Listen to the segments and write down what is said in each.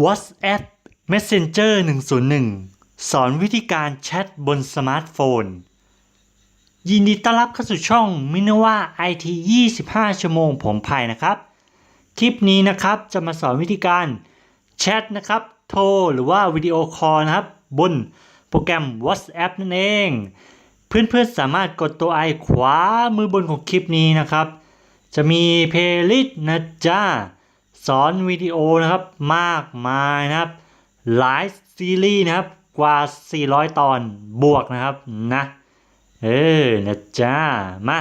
WhatsApp Messenger 101 สอนวิธีการแชทบนสมาร์ทโฟน ยินดีต้อนรับเข้าสู่ช่องมินว่า IT 25 ชั่วโมงผมภัยนะครับ คลิปนี้นะครับจะมาสอนวิธีการแชทนะครับ โทรหรือว่าวิดีโอคอลนะครับ บนโปรแกรม WhatsApp นั่นเอง เพื่อนๆสามารถกดตัวไอขวามือบนของคลิปนี้นะครับ จะมีเพลย์ลิสต์นะจ๊ะ สอนวิดีโอนะครับมากมายนะครับ หลายซีรีส์นะครับกว่า 400 ตอนบวกนะครับนะเออนะจ๊ะมา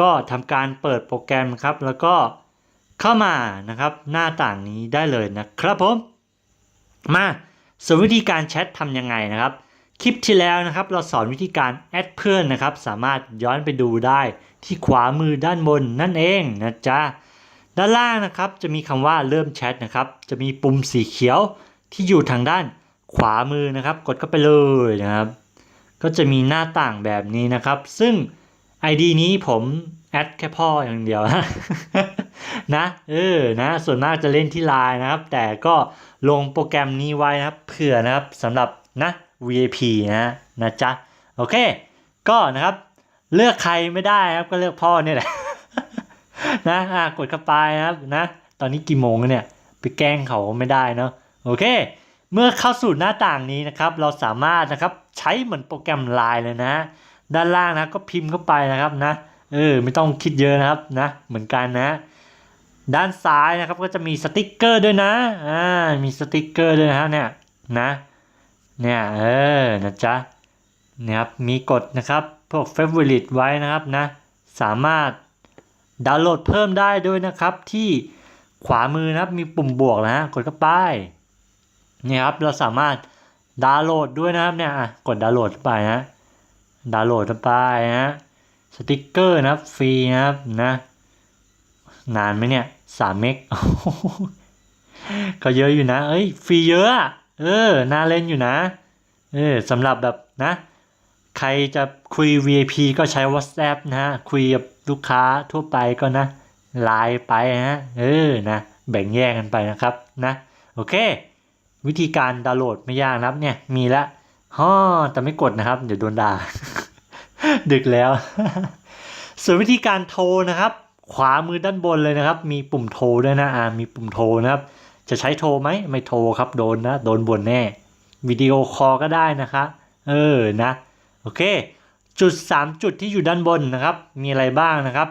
ก็ทำการเปิดโปรแกรมครับ แล้วก็เข้ามานะครับหน้าต่างนี้ได้เลยนะครับผม มาส่วนวิธีการแชททำยังไงนะครับ คลิปที่แล้วนะครับ เราสอนวิธีการแอดเพื่อนนะครับ สามารถย้อนไปดูได้ที่ขวามือด้านบนนั่นเองนะจ๊ะ ด้านล่างนะครับจะมีคำว่าเริ่มแชทนะครับ จะมีปุ่มสีเขียวที่อยู่ทางด้านขวามือนะครับ กดเข้าไปเลยนะครับ ก็จะมีหน้าต่างแบบนี้นะครับ ซึ่ง ID นี้ผมแอดแค่พ่ออย่างเดียวนะเออนะส่วนมากจะเล่นที่ไลน์นะครับ แต่ก็ลงโปรแกรมนี้ไว้นะครับเผื่อนะครับสำหรับนะ VIP นะนะจ๊ะโอเค ก็นะครับ เลือกใครไม่ได้ครับก็เลือกพ่อเนี่ยแหละ นะอะกดเข้าไปนะครับนะ ตอนนี้กี่โมงแล้วเนี่ย ไปแกล้งเขาไม่ได้เนาะโอเค เมื่อเข้าสู่หน้าต่างนี้นะครับ เราสามารถนะครับใช้เหมือนโปรแกรมไลน์เลยนะ ด้านล่างนะก็พิมพ์เข้าไปนะครับนะเออไม่ต้องคิดเยอะนะครับนะ เหมือนกันนะ ด้านซ้ายนะครับก็จะมีสติกเกอร์ด้วยนะอ่ามีสติกเกอร์ด้วยนะฮะเนี่ยนะเนี่ยเออนะจ๊ะเนี่ยครับมีกดนะครับพวก favorite ไว้นะครับนะ สามารถ ดาวน์โหลดเพิ่มได้ด้วยนะครับที่ขวามือนะครับมีปุ่มบวกนะฮะกดเข้าไปเนี่ยครับเราสามารถดาวน์โหลดด้วยนะครับเนี่ยกดดาวน์โหลดไปนะดาวน์โหลดไปนะสติกเกอร์นะครับฟรีนะครับนะนานไหมเนี่ยสามเมกก็เยอะอยู่นะเอ้ยฟรีเยอะอะเออน่าเล่นอยู่นะเออสำหรับแบบนะ ใครจะคุย VIP ก็ใช้ WhatsApp นะฮะ คุยกับลูกค้าทั่วไปก็นะไลน์ไปนะเออ นะ แบ่งแยกกันไปนะครับ นะ โอเค วิธีการดาวน์โหลดไม่ยากนะครับเนี่ย มีแล้วฮ่อแต่ไม่กดนะครับ เดี๋ยวโดนด่า ดึกแล้ว ส่วนวิธีการโทรนะครับ ขวามือด้านบนเลยนะครับ มีปุ่มโทรด้วยนะ อ่า มีปุ่มโทรนะครับ จะใช้โทรไหม ไม่โทรครับ โดนนะ โดนบ่นแน่ วิดีโอคอลก็ได้นะคะ เออ นะ โอเค จุด 3 จุดที่อยู่ด้านบนนะครับ มีอะไรบ้างนะครับ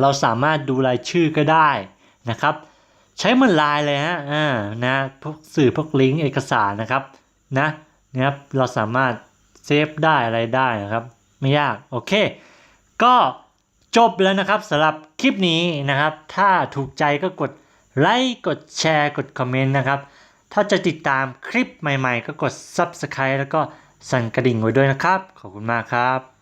เราสามารถดูรายชื่อก็ได้นะครับ ใช้เหมือนไลน์เลยฮะอ่านะพวกสื่อพวกลิงก์เอกสารนะครับนะนะครับเราสามารถเซฟได้อะไรได้นะครับ ไม่ยากโอเค ก็จบแล้วนะครับสำหรับคลิปนี้นะครับ ถ้าถูกใจก็กดไลค์กดแชร์กดคอมเมนต์นะครับ ถ้าจะติดตามคลิปใหม่ๆ ก็กด Subscribe แล้วก็ สั่นกระดิ่งไว้ด้วยนะครับ ขอบคุณมากครับ